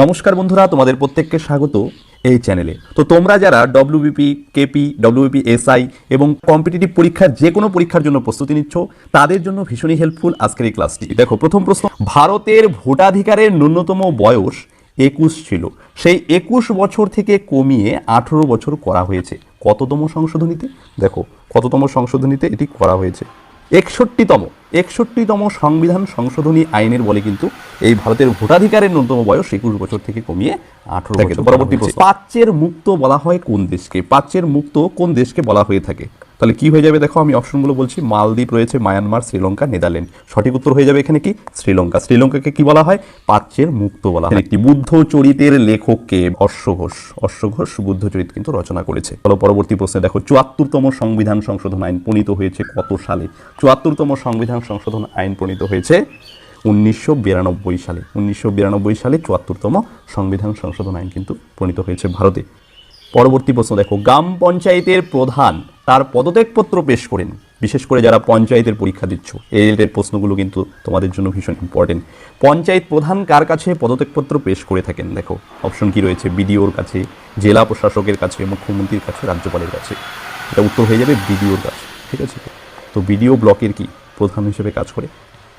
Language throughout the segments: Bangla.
নমস্কার বন্ধুরা, তোমাদের প্রত্যেককে স্বাগত এই চ্যানেলে। তো তোমরা যারা ডব্লিউবিপি কেপি ডব্লিউবিপি এসআই এবং কম্পিটিটিভ পরীক্ষার যে কোনো পরীক্ষার জন্য প্রস্তুতি নিচ্ছ, তাদের জন্য ভীষণই হেল্পফুল আজকের এই ক্লাসটি দেখো, প্রথম প্রশ্ন, ভারতের ভোটাধিকারের ন্যূনতম বয়স একুশ ছিল। সেই একুশ বছর থেকে কমিয়ে আঠেরো বছর করা হয়েছে। কততম সংশোধনীতে? দেখো, কততম সংশোধনীতে এটি করা হয়েছে। একষট্টিতম একষট্টিতম সংবিধান সংশোধনী আইনের বলে কিন্তু এই ভারতের ভোটাধিকারের ন্যূনতম বয়স একুশ বছর থেকে কমিয়ে আঠারো বছর পরবর্তী প্রশ্ন। পাচ্যের মুক্ত বলা হয় কোন দেশকে? পাচ্যের মুক্ত কোন দেশকে বলা হয়ে থাকে? তাহলে কি হয়ে যাবে দেখো, আমি অপশনগুলো বলছি, মালদ্বীপ রয়েছে মায়ানমার, শ্রীলঙ্কা, নেদারল্যান্ড। সঠিক উত্তর হয়ে যাবে এখানে কি? শ্রীলঙ্কা। শ্রীলঙ্কাকে কি বলা হয়? প্রাচ্যের মুক্ত বলা হয়। একটি বুদ্ধ চরিতের লেখককে অশ্বঘোষ অশ্বঘোষ বুদ্ধ চরিত কিন্তু রচনা করেছে। চলো পরবর্তী প্রশ্নে দেখো, চুয়াত্তরতম সংবিধান সংশোধন আইন প্রণীত হয়েছে কত সালে? চুয়াত্তরতম সংবিধান সংশোধন আইন প্রণীত হয়েছে উনিশশো বিরানব্বই সালে। উনিশশো বিরানব্বই সালে চুয়াত্তরতম সংবিধান সংশোধন আইন কিন্তু প্রণীত হয়েছে ভারতে। পরবর্তী প্রশ্ন দেখো, গ্রাম পঞ্চায়েতের প্রধান তার পদত্যাগপত্র পেশ করেন। বিশেষ করে যারা পঞ্চায়েতের পরীক্ষা দিচ্ছ। এই রিলেটেড প্রশ্নগুলো কিন্তু তোমাদের জন্য ভীষণ ইম্পর্টেন্ট পঞ্চায়েত প্রধান কার কাছে পদত্যাগপত্র পেশ করে থাকেন? দেখো অপশন কি রয়েছে? বিডিওর কাছে, জেলা প্রশাসকের কাছে, মুখ্যমন্ত্রীর কাছে, রাজ্যপালের কাছে। এটা উত্তর হয়ে যাবে বিডিওর কাছে, ঠিক আছে? তো বিডিও ব্লকের কি প্রধান হিসেবে কাজ করে?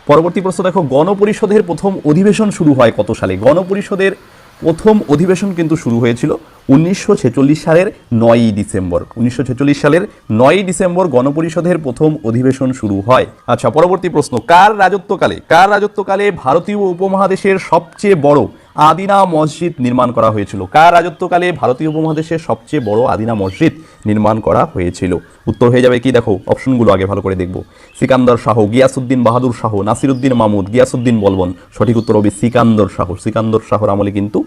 পরবর্তী প্রশ্ন, দেখো, গণপরিষদের প্রথম অধিবেশন শুরু হয় কত সালে? গণপরিষদের প্রথম অধিবেশন কিন্তু শুরু হয়েছিল উনিশশো ছেচল্লিশ সালের নয়ই ডিসেম্বর। উনিশশো ছেচল্লিশ সালের নয়ই ডিসেম্বর গণপরিষদের প্রথম অধিবেশন শুরু হয়। আচ্ছা পরবর্তী প্রশ্ন। কার রাজত্বকালে কার রাজত্বকালে ভারতীয় উপমহাদেশের সবচেয়ে বড় আদিনা মসজিদ নির্মাণ করা হয়েছিল? কার রাজত্বকালে ভারতীয় উপমহাদেশের সবচেয়ে বড় আদিনা মসজিদ নির্মাণ করা হয়েছিল? উত্তর হয়ে যাবে কি? দেখো অপশনগুলো আগে ভালো করে দেখব। সিকান্দর শাহ, গিয়াসুদ্দিন বাহাদুর শাহ, নাসিরুদ্দিন মাহমুদ গিয়াসুদ্দিন বলবন। সঠিক উত্তর হবে সিকান্দর শাহ। সিকান্দর শাহর আমলে কিন্তু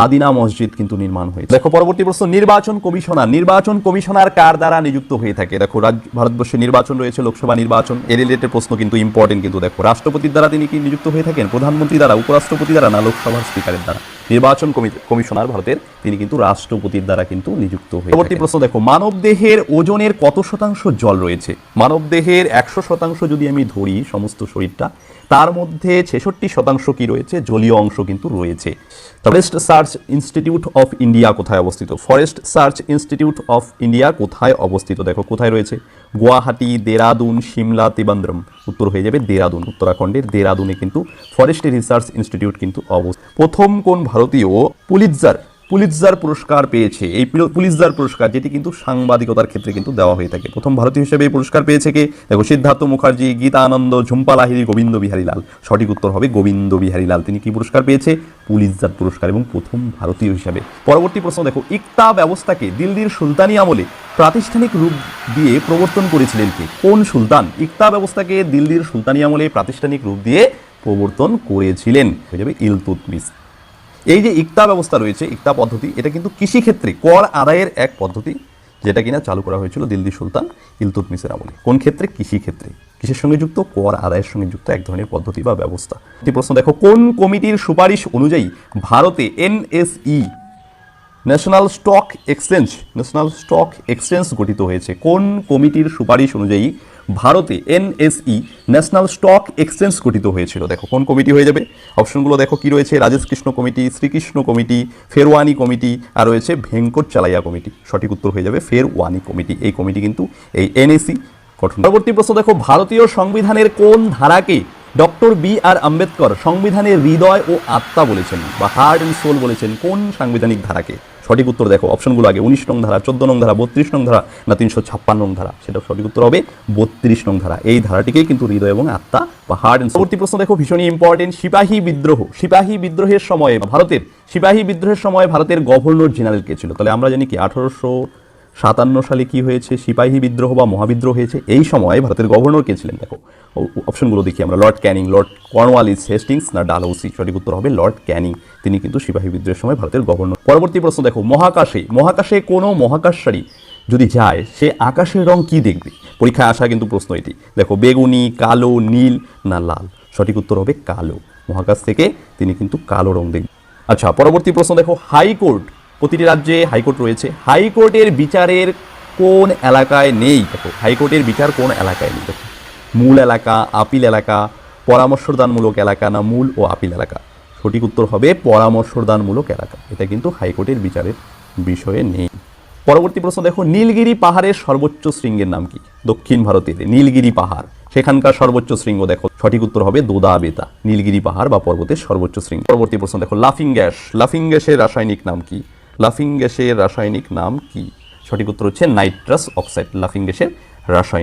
আদিনা মসজিদ কিন্তু নির্মাণ হয়েছে। দেখো, পরবর্তী প্রশ্ন, নির্বাচন কমিশনার নির্বাচন কমিশনার কার দ্বারা নিযুক্ত হয়ে থাকে? দেখো ভারতবর্ষে নির্বাচন রয়েছে, লোকসভা নির্বাচন এর রিলেটেড প্রশ্ন কিন্তু ইম্পর্টেন্ট কিন্তু দেখো। রাষ্ট্রপতির দ্বারা তিনি কি নিযুক্ত হয়ে থাকেন? প্রধানমন্ত্রী দ্বারা, উপরাষ্ট্রপতি দ্বারা না, লোকসভার স্পিকারের দ্বারা? নির্বাচন কমিশনার ভারতের তিনি কিন্তু রাষ্ট্রপতির দ্বারা কিন্তু নিযুক্ত হয়ে পরবর্তী প্রশ্ন দেখো মানব দেহের ওজনের কত শতাংশ জল রয়েছে? মানব দেহের একশো শতাংশ যদি আমি ধরি সমস্ত শরীরটা তার মধ্যে ছেষট্টি শতাংশ কি রয়েছে? জলীয় অংশ কিন্তু রয়েছে। Forest search institute of India কোথায় অবস্থিত? Forest search institute of India কোথায় অবস্থিত? দেখো কোথায় রয়েছে? গুয়াহাটি, দেরাদুন, সিমলা তিবান্দ্রম উত্তর হয়ে যাবে দেরাদুন। উত্তরাখণ্ডের দেরাদুনে কিন্তু ফরেস্ট রিসার্চ ইনস্টিটিউট কিন্তু অবস্থিত। প্রথম কোন ভারতীয় পুলিৎজার পুলিৎজার পুরস্কার পেয়েছে? এই পুল- পুলিৎজার পুরস্কার, যেটি কিন্তু সাংবাদিকতার ক্ষেত্রে কিন্তু দেওয়া হয়ে থাকে। প্রথম ভারতীয় হিসেবে এই পুরস্কার পেয়েছে কে? দেখো, সিদ্ধার্থ মুখার্জি গীতা আনন্দ ঝুম্পা লাহিরি গোবিন্দ বিহারী লাল। সঠিক উত্তর হবে গোবিন্দ বিহারী লাল। তিনি কি পুরস্কার পেয়েছে? পুলিৎজার পুরস্কার এবং প্রথম ভারতীয় হিসাবে। পরবর্তী প্রশ্ন, দেখো, ইকতা ব্যবস্থাকে দিল্লির সুলতানি আমলে প্রাতিষ্ঠানিক রূপ দিয়ে প্রবর্তন করেছিলেন কে? কোন সুলতান? ইকতা ব্যবস্থাকে দিল্লির সুলতানি আমলে প্রাতিষ্ঠানিক রূপ দিয়ে প্রবর্তন করেছিলেন। হয়ে যাবে ইলতুতমিস এই যে ইকতা ব্যবস্থা রয়েছে, ইকতা পদ্ধতি, এটা কিন্তু কৃষিক্ষেত্রে কর আদায়ের এক পদ্ধতি, যেটা কিনা চালু করা হয়েছিল দিল্লি সুলতান ইলতুতমিসের আমলে। কোন ক্ষেত্রে? কৃষিক্ষেত্রে। কৃষির সঙ্গে যুক্ত? কর আদায়ের সঙ্গে যুক্ত, এক ধরনের পদ্ধতি বা ব্যবস্থা। প্রশ্ন, দেখো, কোন কমিটির সুপারিশ অনুযায়ী ভারতে NSE national stock exchange national stock exchange গঠিত হয়েছে। কোন কমিটির সুপারিশ অনুযায়ী ভারতে এনএসই ন্যাশনাল স্টক এক্সচেঞ্জ গঠিত হয়েছিল? দেখো, কোন কমিটি হয়ে যাবে? অপশনগুলো দেখো কি রয়েছে। Rajesh Krishna committee, Srikrishna committee, Pherwani committee, আর রয়েছে ভেঙ্কট চালাইয়া কমিটি। সঠিক উত্তর হয়ে যাবে ফেরওয়ানি কমিটি। এই কমিটি কিন্তু এই এনএসি গঠন। পরবর্তী প্রশ্ন দেখো, ভারতীয় সংবিধানের কোন ধারাকে ডক্টর বি আর আম্বেদকর সংবিধানের হৃদয় ও আত্মা বলেছেন বা হার্ট অ্যান্ড সোল বলেছেন? কোন সাংবিধানিক ধারাকে? সঠিক উত্তর দেখো। অপশনগুলো আগে, উনিশ নং ধারা, চোদ্দ নং ধারা, বত্রিশ নং ধারা, না তিনশো ছাপ্পান্ন ধারা। সেটা সঠিক উত্তর হবে বত্রিশ নং ধারা। এই ধারাটিকেই কিন্তু হৃদয় এবং আত্মা বা হার্ট পরবর্তী প্রশ্ন দেখো, ভীষণই ইম্পর্টেন্ট সিপাহী বিদ্রোহ। সিপাহী বিদ্রোহের সময় ভারতের, সিপাহী বিদ্রোহের সময় ভারতের গভর্নর জেনারেল কে ছিল? তাহলে আমরা জানি কি, আঠারোশো সাতান্ন সালে কি হয়েছে? সিপাহী বিদ্রোহ বা মহাবিদ্রোহ হয়েছে? এই সময় ভারতের গভর্নর কে ছিলেন? দেখো অপশনগুলো দেখি আমরা। Lord Canning Lord Cornwallis Hastings না ডালহৌসি সঠিক উত্তর হবে লর্ড ক্যানিং তিনি কিন্তু সিপাহী বিদ্রোহের সময় ভারতের গভর্নর পরবর্তী প্রশ্ন দেখো, মহাকাশে মহাকাশে কোনো মহাকাশচারী যদি যায়, সে আকাশের রং কি দেখবে? পরীক্ষায় আসা কিন্তু প্রশ্ন এটি। দেখো, বেগুনি, কালো, নীল, না লাল? সঠিক উত্তর হবে কালো। মহাকাশ থেকে তিনি কিন্তু কালো রং দেখবেন আচ্ছা পরবর্তী প্রশ্ন দেখো, হাইকোর্ট প্রতিটি রাজ্যে হাইকোর্ট রয়েছে। হাইকোর্টের বিচারের কোন এলাকায় নেই? দেখো, হাইকোর্টের বিচার কোন এলাকায় নেই? দেখো, মূল এলাকা, আপিল এলাকা, পরামর্শদানমূলক এলাকা না মূল ও আপিল এলাকা? সঠিক উত্তর হবে পরামর্শদানমূলক এলাকা। এটা কিন্তু হাইকোর্টের বিচারের বিষয়ে নেই। পরবর্তী প্রশ্ন, দেখো, নীলগিরি পাহাড়ের সর্বোচ্চ শৃঙ্গের নাম কি? দক্ষিণ ভারতের নীলগিরি পাহাড়। সেখানকার সর্বোচ্চ শৃঙ্গ, দেখো, সঠিক উত্তর হবে দোদা বেতা নীলগিরি পাহাড় বা পর্বতের সর্বোচ্চ শৃঙ্গ। পরবর্তী প্রশ্ন, দেখো, লাফিং গ্যাস। লাফিং গ্যাসের রাসায়নিক নাম কি? লাফিং গ্যাসের রাসায়নিক নাম কি? সঠিক উত্তর হচ্ছে নাইট্রাস অক্সাইড। লাফিং গ্যাসের রাসায়নিক